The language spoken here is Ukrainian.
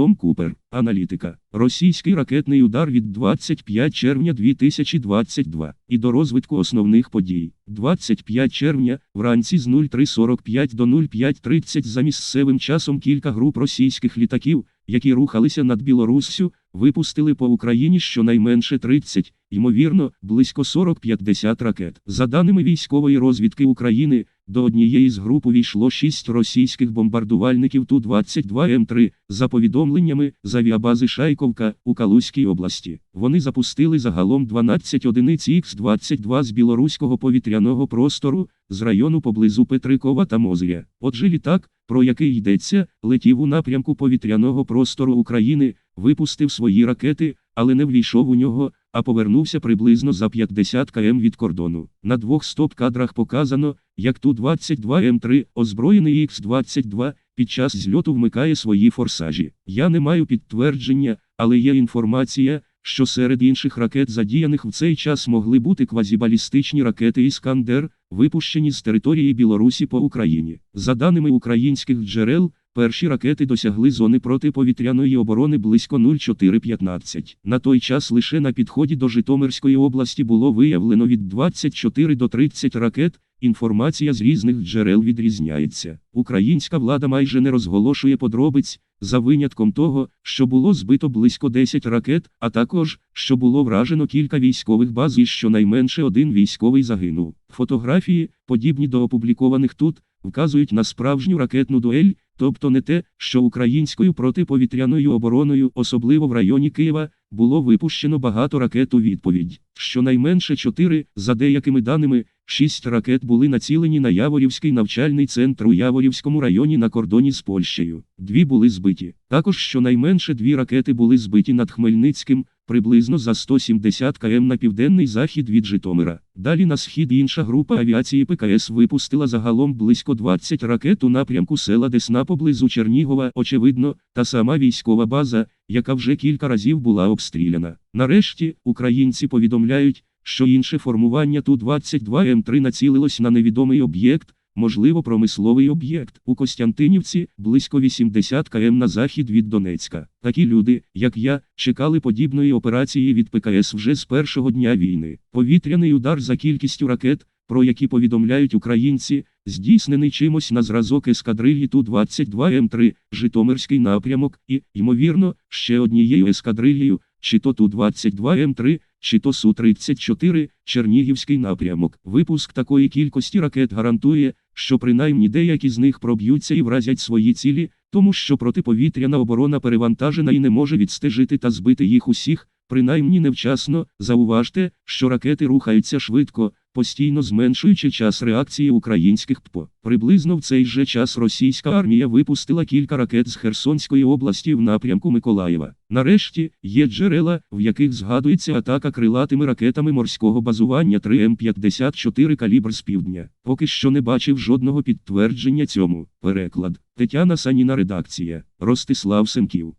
Том Купер, аналітика. Російський ракетний удар від 25 червня 2022 і до розвитку основних подій. 25 червня, вранці з 03.45 до 05.30 за місцевим часом кілька груп російських літаків, які рухалися над Білоруссю, випустили по Україні щонайменше 30, ймовірно, близько 40-50 ракет. За даними військової розвідки України, до однієї з груп увійшло 6 російських бомбардувальників Ту-22М3, за повідомленнями з авіабази Шайковка у Калузькій області. Вони запустили загалом 12 одиниць Х-22 з білоруського повітряного простору, з району поблизу Петрикова та Мозиря. Отже літак, про який йдеться, летів у напрямку повітряного простору України, випустив свої ракети, але не ввійшов у нього, а повернувся приблизно за 50 км від кордону. На двох стоп-кадрах показано, як Ту-22М3, озброєний Х-22, під час зльоту вмикає свої форсажі. Я не маю підтвердження, але є інформація, що серед інших ракет, задіяних в цей час, могли бути квазібалістичні ракети Іскандер, випущені з території Білорусі по Україні. За даними українських джерел, перші ракети досягли зони протиповітряної оборони близько 0415. На той час лише на підході до Житомирської області було виявлено від 24 до 30 ракет. Інформація з різних джерел відрізняється. Українська влада майже не розголошує подробиць, за винятком того, що було збито близько 10 ракет, а також, що було вражено кілька військових баз і щонайменше один військовий загинув. Фотографії, подібні до опублікованих тут, вказують на справжню ракетну дуель, тобто не те, що українською протиповітряною обороною, особливо в районі Києва, було випущено багато ракет у відповідь. Щонайменше 4, за деякими даними, 6 ракет були націлені на Яворівський навчальний центр у Яворівському районі на кордоні з Польщею. Дві були збиті. Також щонайменше дві ракети були збиті над Хмельницьким, приблизно за 170 км на південний захід від Житомира. Далі на схід інша група авіації ПКС випустила загалом близько 20 ракет у напрямку села Десна поблизу Чернігова, очевидно, та сама військова база, яка вже кілька разів була обстріляна. Нарешті, українці повідомляють, що інше формування Ту-22М3 націлилось на невідомий об'єкт, можливо промисловий об'єкт. У Костянтинівці, близько 80 км на захід від Донецька. Такі люди, як я, чекали подібної операції від ПКС вже з першого дня війни. Повітряний удар за кількістю ракет, про які повідомляють українці, здійснений чимось на зразок ескадрильї Ту-22М3, Житомирський напрямок і, ймовірно, ще однією ескадрильєю, чи то Ту-22М3, чи то Су-34, Чернігівський напрямок. Випуск такої кількості ракет гарантує, що принаймні деякі з них проб'ються і вразять свої цілі, тому що протиповітряна оборона перевантажена і не може відстежити та збити їх усіх, принаймні невчасно. Зауважте, що ракети рухаються швидко, постійно зменшуючи час реакції українських ППО. Приблизно в цей же час російська армія випустила кілька ракет з Херсонської області в напрямку Миколаєва. Нарешті є джерела, в яких згадується атака крилатими ракетами морського базування 3М54 калібр з півдня. Поки що не бачив жодного підтвердження цьому. Переклад Тетяна Саніна редакція Ростислав Семків